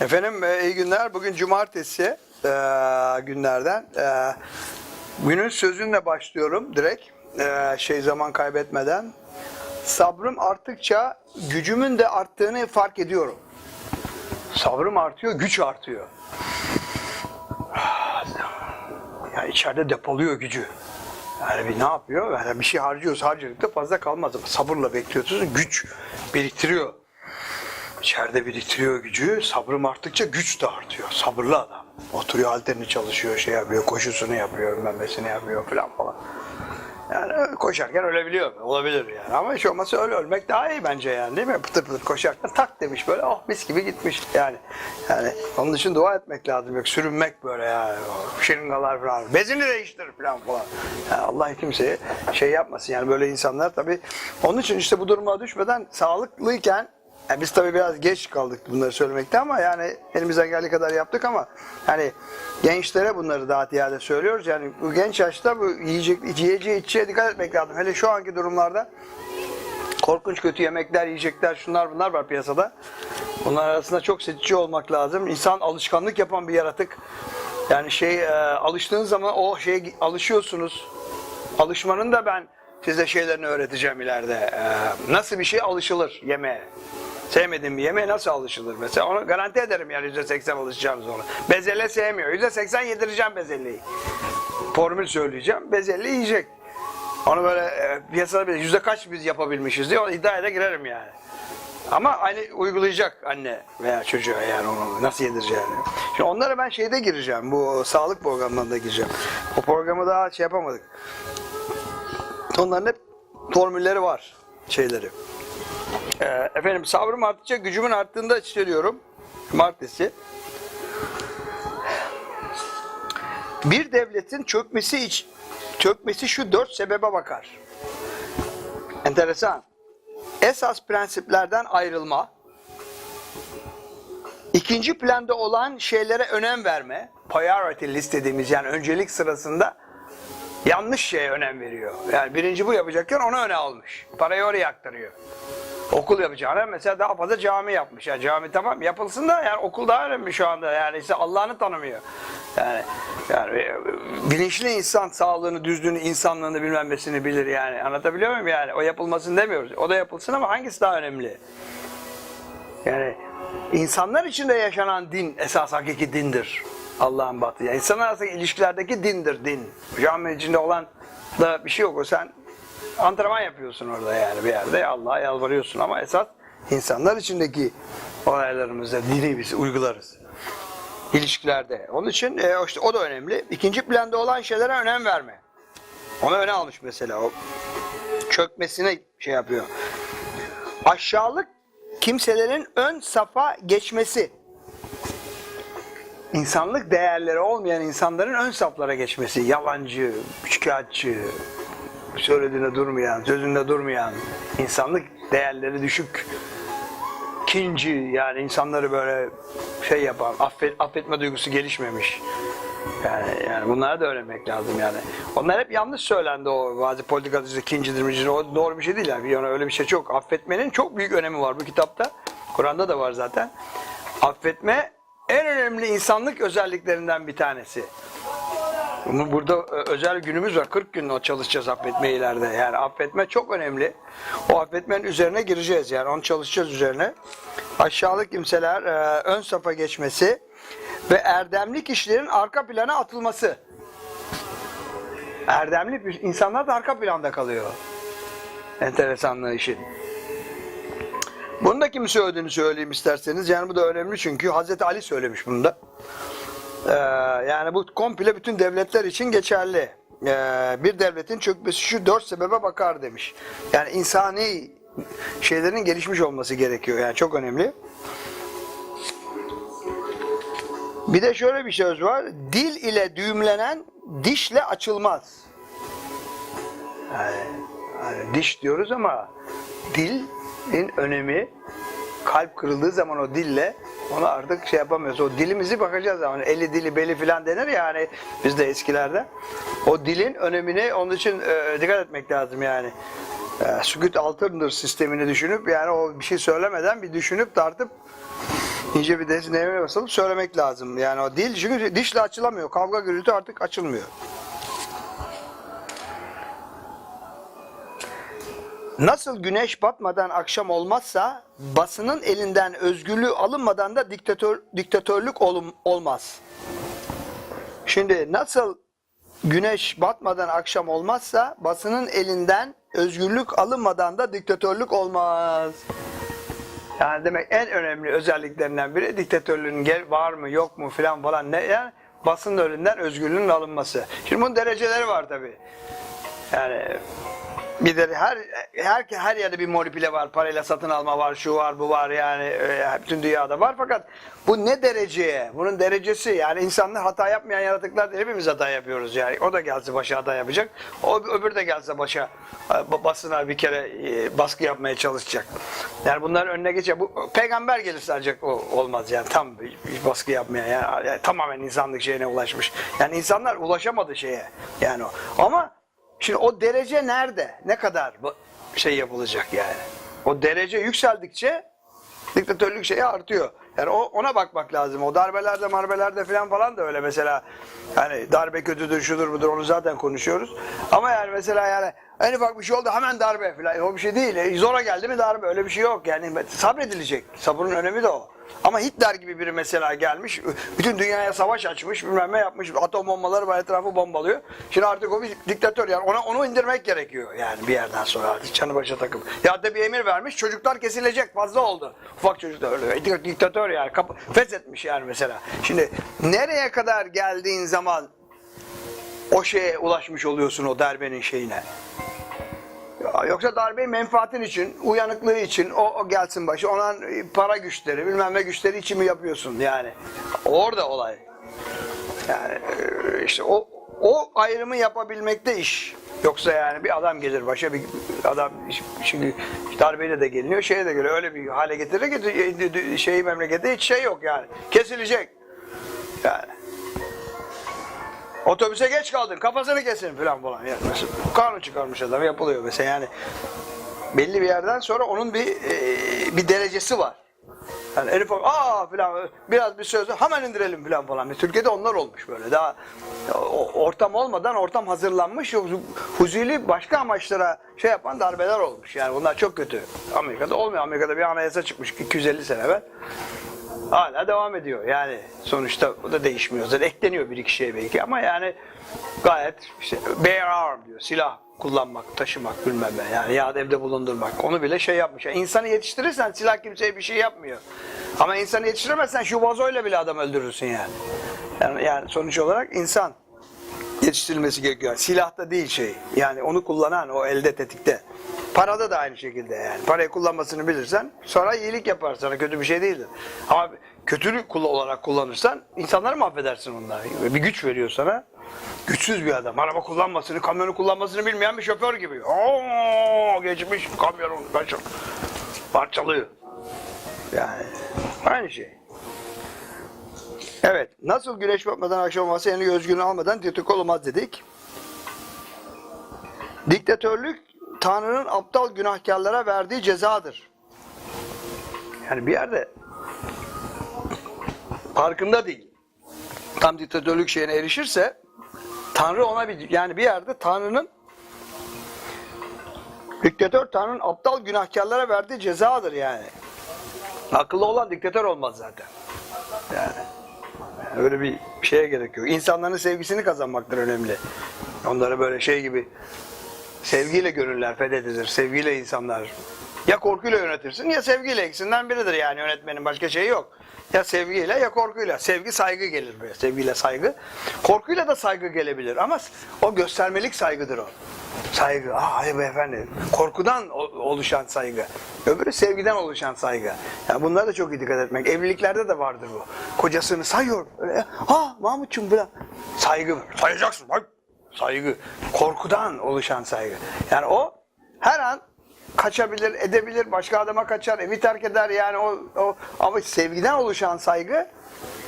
Efendim e, iyi günler. Bugün cumartesi e, günlerden. E, günün sözünle başlıyorum direkt. E, şey zaman kaybetmeden. Sabrım arttıkça gücümün de arttığını fark ediyorum. Sabrım artıyor, güç artıyor. Yani içeride depoluyor gücü. Yani bir ne yapıyor? Yani bir şey harcıyoruz, harcadık da fazla kalmaz sabırla bekliyorsunuz, güç biriktiriyor. İçeride biriktiriyor gücü, sabrım arttıkça güç de artıyor. Sabırlı adam. Oturuyor halterini çalışıyor, şey yapıyor, koşusunu yapıyor, memesini yapıyor falan falan. Yani koşarken ölebiliyor. Olabilir yani. Ama hiç olmazsa öyle ölmek daha iyi bence yani değil mi? Pıtır pıtır koşarken tak demiş böyle oh mis gibi gitmiş yani. Yani onun için dua etmek lazım. Yok sürünmek böyle yani. Şırıngalar falan. Bezini değiştir falan falan. Yani Allah kimseye şey yapmasın yani böyle insanlar tabii. Onun için işte bu duruma düşmeden sağlıklıyken yani biz tabii biraz geç kaldık bunları söylemekte ama yani elimizden geldiği kadar yaptık ama yani gençlere bunları daha ziyade söylüyoruz. Yani bu genç yaşta bu yiyecek, yiyeceğe içeceğe dikkat etmek lazım. Hele şu anki durumlarda korkunç kötü yemekler, yiyecekler, şunlar bunlar var piyasada. Bunlar arasında çok seçici olmak lazım. İnsan alışkanlık yapan bir yaratık. Yani şey e, alıştığınız zaman o şeye alışıyorsunuz. Alışmanın da ben size şeylerini öğreteceğim ileride. E, nasıl bir şey alışılır yemeğe. Sevmediğim bir yemeğe nasıl alışılır mesela? Onu garanti ederim yani %80 alışacağınız ona. Bezelye sevmiyor. %80 yedireceğim bezelyeyi. Formül söyleyeceğim. Bezelye yiyecek. Onu böyle e, piyasada bir yüzde kaç biz yapabilmişiz diye iddiaya da girerim yani. Ama aynı uygulayacak anne veya çocuğa yani onu nasıl yedireceğini. Şimdi onlara ben şeyde gireceğim. Bu sağlık programlarında gireceğim. O programı daha şey yapamadık. Onların hep formülleri var şeyleri. Ee, efendim sabrım arttıkça gücümün arttığında hissediyorum. Cumartesi. Bir devletin çökmesi iç, çökmesi şu dört sebebe bakar. Enteresan. Esas prensiplerden ayrılma. İkinci planda olan şeylere önem verme. Priority list dediğimiz yani öncelik sırasında yanlış şeye önem veriyor. Yani birinci bu yapacakken onu öne almış. Parayı oraya aktarıyor. Okul yapacağına mesela daha fazla cami yapmış. Yani cami tamam yapılsın da yani okul daha önemli şu anda. Yani işte Allah'ını tanımıyor. Yani, yani e, bilinçli insan sağlığını, düzlüğünü, insanlığını bilmemesini bilir yani. Anlatabiliyor muyum yani? O yapılmasın demiyoruz. O da yapılsın ama hangisi daha önemli? Yani insanlar içinde yaşanan din esas hakiki dindir. Allah'ın batı. Yani insanlar arasındaki ilişkilerdeki dindir din. Cami içinde olan da bir şey yok. O sen antrenman yapıyorsun orada yani bir yerde. Allah'a yalvarıyorsun ama esas insanlar içindeki olaylarımızda dini biz uygularız. İlişkilerde. Onun için e, işte o da önemli. İkinci planda olan şeylere önem verme. Onu öne almış mesela. O çökmesine şey yapıyor. Aşağılık kimselerin ön safa geçmesi. İnsanlık değerleri olmayan insanların ön saflara geçmesi. Yalancı, şikayetçi, söylediğinde durmayan, sözünde durmayan, insanlık değerleri düşük, kinci yani insanları böyle şey yapan, affet, affetme duygusu gelişmemiş. Yani, yani bunları da öğrenmek lazım yani. Onlar hep yanlış söylendi o bazı politikacı kincidir, mincidir. O doğru bir şey değil yani. Yani öyle bir şey çok. Affetmenin çok büyük önemi var bu kitapta. Kur'an'da da var zaten. Affetme en önemli insanlık özelliklerinden bir tanesi. Bunu burada e, özel günümüz var. 40 gün çalışacağız affetme ileride. Yani affetme çok önemli. O affetmenin üzerine gireceğiz yani. Onu çalışacağız üzerine. Aşağılık kimseler e, ön safa geçmesi ve erdemli kişilerin arka plana atılması. Erdemli insanlar da arka planda kalıyor. Enteresanlığı işin. Bunu da kim söylediğini söyleyeyim isterseniz. Yani bu da önemli çünkü Hazreti Ali söylemiş bunu da. Ee, yani bu komple bütün devletler için geçerli. Ee, bir devletin çökmesi şu dört sebebe bakar demiş. Yani insani şeylerin gelişmiş olması gerekiyor. Yani çok önemli. Bir de şöyle bir söz var. Dil ile düğümlenen dişle açılmaz. Yani, yani diş diyoruz ama dilin önemi kalp kırıldığı zaman o dille onu artık şey yapamıyoruz. O dilimizi bakacağız ama eli dili beli filan denir ya hani bizde eskilerde. O dilin önemini onun için e, dikkat etmek lazım yani. E, sükut altındır sistemini düşünüp yani o bir şey söylemeden bir düşünüp tartıp İnce bir desinlemeye basılıp söylemek lazım. Yani o dil çünkü dişle açılamıyor. Kavga gürültü artık açılmıyor. Nasıl güneş batmadan akşam olmazsa basının elinden özgürlüğü alınmadan da diktatör, diktatörlük olum, olmaz. Şimdi nasıl güneş batmadan akşam olmazsa basının elinden özgürlük alınmadan da diktatörlük olmaz. Yani demek en önemli özelliklerinden biri diktatörlüğün var mı yok mu filan falan ne yani basının önünden özgürlüğün alınması. Şimdi bunun dereceleri var tabi. Yani bir de her her her yerde bir manipüle var, parayla satın alma var, şu var, bu var yani e, bütün dünyada var fakat bu ne dereceye? Bunun derecesi yani insanlar hata yapmayan yaratıklar hepimiz hata yapıyoruz yani. O da gelse başa hata yapacak. O öbür de gelse başa e, basına bir kere e, baskı yapmaya çalışacak. Yani bunların önüne geçecek. Bu peygamber gelirse ancak o olmaz yani tam baskı yapmaya yani, yani tamamen insanlık şeyine ulaşmış. Yani insanlar ulaşamadı şeye yani o. Ama Şimdi o derece nerede? Ne kadar şey yapılacak yani? O derece yükseldikçe diktatörlük şeyi artıyor. Yani o, ona bakmak lazım. O darbelerde marbelerde falan falan da öyle mesela. Yani darbe kötüdür, şudur budur onu zaten konuşuyoruz. Ama yani mesela yani en ufak bir şey oldu hemen darbe falan. O bir şey değil. E, Zora geldi mi darbe öyle bir şey yok. Yani sabredilecek. Sabrın önemi de o. Ama Hitler gibi biri mesela gelmiş, bütün dünyaya savaş açmış, bilmem ne yapmış, atom bombaları var etrafı bombalıyor. Şimdi artık o bir diktatör yani ona onu indirmek gerekiyor yani bir yerden sonra artık canı başa takıp. Ya da bir emir vermiş, çocuklar kesilecek fazla oldu. Ufak çocuklar öyle. Dik- Diktatör yani, feshetmiş yani mesela. Şimdi nereye kadar geldiğin zaman o şeye ulaşmış oluyorsun o darbenin şeyine. Yoksa darbeyi menfaatin için, uyanıklığı için o, o gelsin başı, ona para güçleri, bilmem ne güçleri için mi yapıyorsun yani? Orada olay. Yani e, işte o o ayrımı yapabilmekte iş. Yoksa yani bir adam gelir başa bir adam şimdi darbeyle de geliniyor, şeye de geliyor. Öyle bir hale getirir ki şey memlekette hiç şey yok yani. Kesilecek. Yani. Otobüse geç kaldın kafasını kesin falan falan. Yani kanun çıkarmış adam yapılıyor mesela yani. Belli bir yerden sonra onun bir e, bir derecesi var. Yani Elif aa falan biraz bir söz hemen indirelim falan falan. Türkiye'de onlar olmuş böyle. Daha ortam olmadan ortam hazırlanmış. Huzuli başka amaçlara şey yapan darbeler olmuş. Yani bunlar çok kötü. Amerika'da olmuyor. Amerika'da bir anayasa çıkmış 250 sene evvel. Hala devam ediyor. Yani sonuçta o da değişmiyor. Zaten ekleniyor bir iki şey belki ama yani gayet işte bear arm diyor. Silah kullanmak, taşımak bilmem ne. Yani ya evde bulundurmak. Onu bile şey yapmış. Yani insanı yetiştirirsen silah kimseye bir şey yapmıyor. Ama insanı yetiştiremezsen şu vazoyla bile adam öldürürsün yani. Yani, yani sonuç olarak insan yetiştirilmesi gerekiyor. Silahta değil şey. Yani onu kullanan o elde tetikte. Parada da aynı şekilde yani. Parayı kullanmasını bilirsen sonra iyilik yapar sana kötü bir şey değildir. Ama kötülük olarak kullanırsan insanları mahvedersin onları. Bir güç veriyor sana. Güçsüz bir adam. Araba kullanmasını, kamyonu kullanmasını bilmeyen bir şoför gibi. Oo, geçmiş kamyonu. Parçalıyor. Yani aynı şey. Evet. Nasıl güneş batmadan akşam olmazsa yani özgürlüğünü almadan diktatör olmaz dedik. Diktatörlük Tanrı'nın aptal günahkarlara verdiği cezadır. Yani bir yerde farkında değil. Tam diktatörlük şeyine erişirse Tanrı ona bir yani bir yerde Tanrı'nın diktatör Tanrı'nın aptal günahkarlara verdiği cezadır yani. Akıllı olan diktatör olmaz zaten. Yani. Öyle bir şeye gerek yok. İnsanların sevgisini kazanmaktır önemli. Onları böyle şey gibi sevgiyle gönüller fethedilir. Sevgiyle insanlar. Ya korkuyla yönetirsin ya sevgiyle ikisinden biridir yani yönetmenin başka şeyi yok. Ya sevgiyle ya korkuyla. Sevgi saygı gelir böyle. Sevgiyle saygı. Korkuyla da saygı gelebilir ama o göstermelik saygıdır o. Saygı. Aa ay beyefendi. Korkudan oluşan saygı. Öbürü sevgiden oluşan saygı. Yani bunlara da çok iyi dikkat etmek. Evliliklerde de vardır bu. Kocasını sayıyor. Öyle, ha Mahmutçum falan. Saygı. Sayacaksın. Bak. Saygı. Korkudan oluşan saygı. Yani o her an kaçabilir, edebilir, başka adama kaçar, evi terk eder yani o, o ama sevgiden oluşan saygı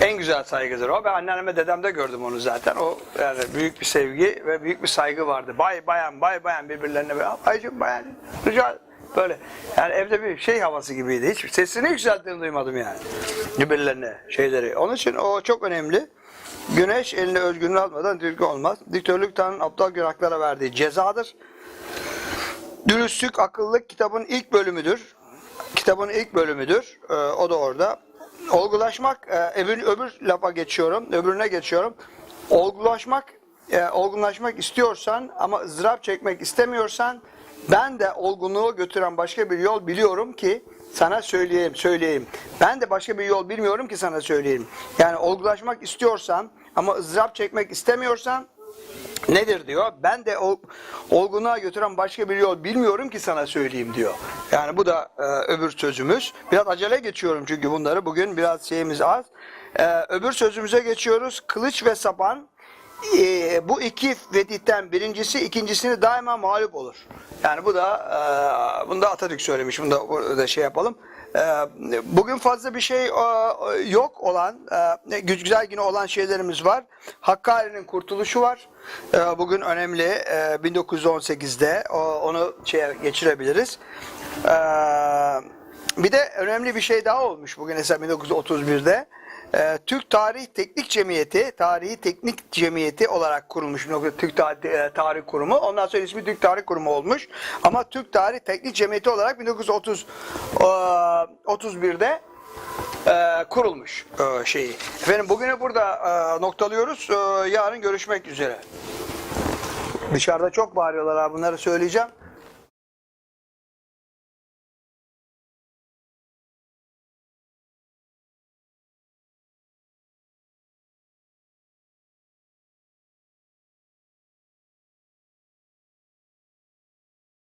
en güzel saygıdır o. Ben anneanneme dedemde gördüm onu zaten. O yani büyük bir sevgi ve büyük bir saygı vardı. Bay bayan, bay bayan birbirlerine böyle, baycım bayan, rica Böyle yani evde bir şey havası gibiydi. Hiç sesini yükselttiğini duymadım yani. Birbirlerine şeyleri. Onun için o çok önemli. Güneş eline özgürlüğünü almadan dürgü olmaz. Diktörlük Tanrı'nın aptal günahlara verdiği cezadır. Dürüstlük, akıllık kitabın ilk bölümüdür. Kitabın ilk bölümüdür. Ee, o da orada. Olgulaşmak, e, öbür, öbür lafa geçiyorum, öbürüne geçiyorum. Olgulaşmak, e, olgunlaşmak istiyorsan ama ızdırap çekmek istemiyorsan ben de olgunluğu götüren başka bir yol biliyorum ki sana söyleyeyim, söyleyeyim. Ben de başka bir yol bilmiyorum ki sana söyleyeyim. Yani olgulaşmak istiyorsan ama ızdırap çekmek istemiyorsan nedir diyor. Ben de o olgunluğa götüren başka bir yol bilmiyorum ki sana söyleyeyim diyor. Yani bu da e, öbür sözümüz. Biraz acele geçiyorum çünkü bunları bugün biraz şeyimiz az. E, öbür sözümüze geçiyoruz. Kılıç ve sapan e, bu iki fetihten birincisi ikincisini daima mağlup olur. Yani bu da e, bunu da Atatürk söylemiş. Bunu da, burada şey yapalım. E, bugün fazla bir şey e, yok olan e, güzel yine olan şeylerimiz var. Hakkari'nin kurtuluşu var. E, bugün önemli. E, 1918'de o, onu geçirebiliriz. E, bir de önemli bir şey daha olmuş bugün mesela 1931'de. Ee, Türk Tarih Teknik Cemiyeti, Tarihi Teknik Cemiyeti olarak kurulmuş Türk Tarih, e, Tarih Kurumu. Ondan sonra ismi Türk Tarih Kurumu olmuş. Ama Türk Tarih Teknik Cemiyeti olarak 1930 e, 31'de e, kurulmuş e, şeyi. Efendim bugünü burada noktalıyoruz. Yarın görüşmek üzere. Dışarıda çok bağırıyorlar abi bunları söyleyeceğim.